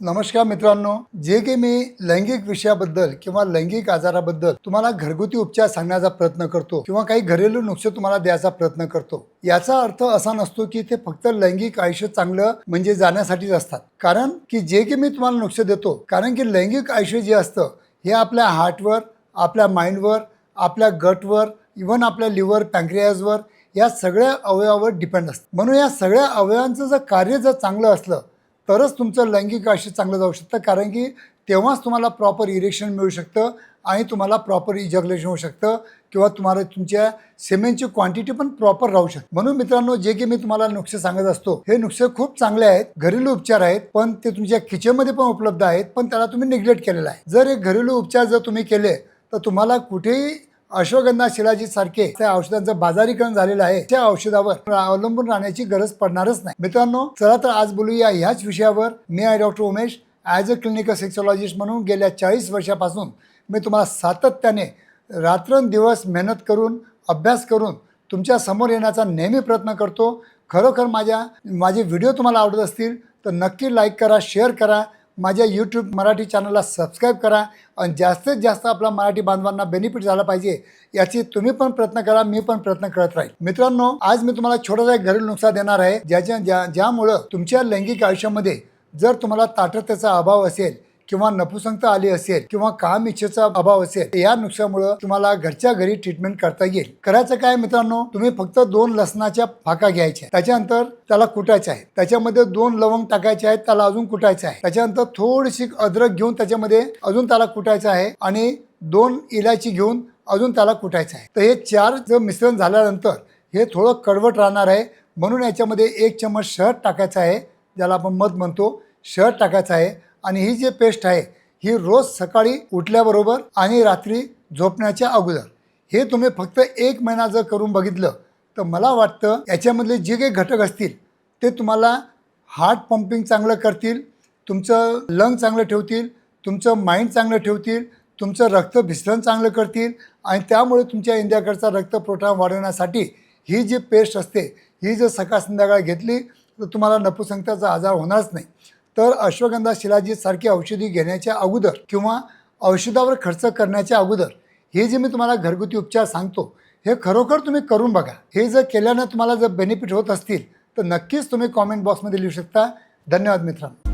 नमस्कार मित्रांनो जे काही मी लैंगिक विषयाबद्दल किंवा लैंगिक आजाराबद्दल तुम्हाला घरगुती उपचार सांगण्याचा प्रयत्न करतो किंवा काही घरेलू नुकसे तुम्हाला द्यायचा प्रयत्न करतो याचा अर्थ असा नसतो की ते फक्त लैंगिक आयुष्य चांगलं म्हणजे जाण्यासाठीच असतात. कारण की जे काही मी तुम्हाला नुकसे देतो कारण की लैंगिक आयुष्य जे असतं हे आपल्या हार्टवर आपल्या माइंडवर आपल्या गटवर इवन आपल्या लिव्हर पँक्रियाजवर या सगळ्या अवयवावर डिपेंड असतं. म्हणून या सगळ्या अवयवांचं जर कार्य जर चांगलं असलं तरच तुमचं लैंगिक आयुष्य चांगलं जाऊ शकतं कारण की तेव्हाच तुम्हाला प्रॉपर इरेक्शन मिळू शकतं आणि तुम्हाला प्रॉपर इजॅक्युलेशन होऊ शकतं किंवा तुम्हाला तुमच्या सिमेंटची क्वांटिटी पण प्रॉपर राहू शकते. म्हणून मित्रांनो जे की मी तुम्हाला नुकसे सांगत असतो हे नुकसे खूप चांगले आहेत घरेलू उपचार आहेत पण ते तुमच्या किचनमध्ये पण उपलब्ध आहेत पण त्याला तुम्ही निग्लेक्ट केलेला आहे. जर हे घरेलू उपचार जर तुम्ही केले तर तुम्हाला कुठेही अश्वगंधा शिलाजी सारखे त्या औषधांचं बाजारीकरण झालेलं आहे. त्या औषधावर अवलंबून राहण्याची गरज पडणारच नाही. मित्रांनो चला तर आज बोलूया ह्याच विषयावर. मी आहे doctor Umesh as a clinical sexologist म्हणून गेल्या चाळीस वर्षापासून मी तुम्हाला सातत्याने रात्रंदिवस मेहनत करून अभ्यास करून तुमच्यासमोर येण्याचा नेहमी प्रयत्न करतो. खरोखर माझ्या माझे व्हिडिओ तुम्हाला आवडत असतील तर नक्की लाईक करा शेअर करा. माझ्या यूट्यूब मराठी चॅनलला सबस्क्राईब करा आणि जास्तीत जास्त आपल्या मराठी बांधवांना बेनिफिट झाला पाहिजे याची तुम्ही पण प्रयत्न करा मी पण प्रयत्न करत राहील. मित्रांनो आज मी तुम्हाला छोटासा एक घरेलू नुकसान देणार आहे ज्याच्या ज्या ज्यामुळं तुमच्या लैंगिक आयुष्यामध्ये जर तुम्हाला ताटतेचा अभाव असेल किंवा नपुसंगता आली असेल किंवा काम इच्छेचा अभाव असेल या नुकसामुळं तुम्हाला घरच्या घरी ट्रीटमेंट करता येईल. करायचं काय मित्रांनो? तुम्ही फक्त दोन लसणाच्या फाका घ्यायच्या त्याच्यानंतर त्याला कुटायचं आहे. त्याच्यामध्ये दोन लवंग टाकायचे आहेत. त्याला अजून कुटायचं आहे. त्याच्यानंतर थोडीशी अद्रक घेऊन त्याच्यामध्ये अजून त्याला कुटायचं आहे आणि दोन इलायची घेऊन अजून त्याला कुटायचं आहे. तर हे चार जर मिश्रण झाल्यानंतर हे थोडं कडवट राहणार आहे. म्हणून याच्यामध्ये एक चम्मच शहद टाकायचा आहे ज्याला आपण मध म्हणतो. शहद टाकायचं आहे. आणि ही जे पेस्ट आहे ही रोज सकाळी उठल्याबरोबर आणि रात्री झोपण्याच्या अगोदर. हे तुम्ही फक्त एक महिना जर करून बघितलं तर मला वाटतं याच्यामधले जे काही घटक असतील ते तुम्हाला हार्ट पंपिंग चांगलं करतील तुमचं लंग चांगलं ठेवतील तुमचं माइंड चांगलं ठेवतील तुमचं रक्त भिसरण चांगलं करतील आणि त्यामुळे तुमच्या इंडियाकडचा रक्तपुरवठा वाढवण्यासाठी ही जी पेस्ट असते ही जर सकाळ संध्याकाळ घेतली तर तुम्हाला नपुसंगताचा आजार होणारच नाही. तर अश्वगंधा शिलाजीत सारखी औषधी घेण्याच्या अगोदर किंवा औषधावर खर्च करण्याच्या अगोदर हे जे मी तुम्हाला घरगुती उपचार सांगतो हे खरोखर तुम्ही करून बघा. हे जर केल्यानं तुम्हाला जर बेनिफिट होत असतील तर नक्कीच तुम्ही कॉमेंट बॉक्समध्ये लिहू शकता. धन्यवाद मित्रांनो.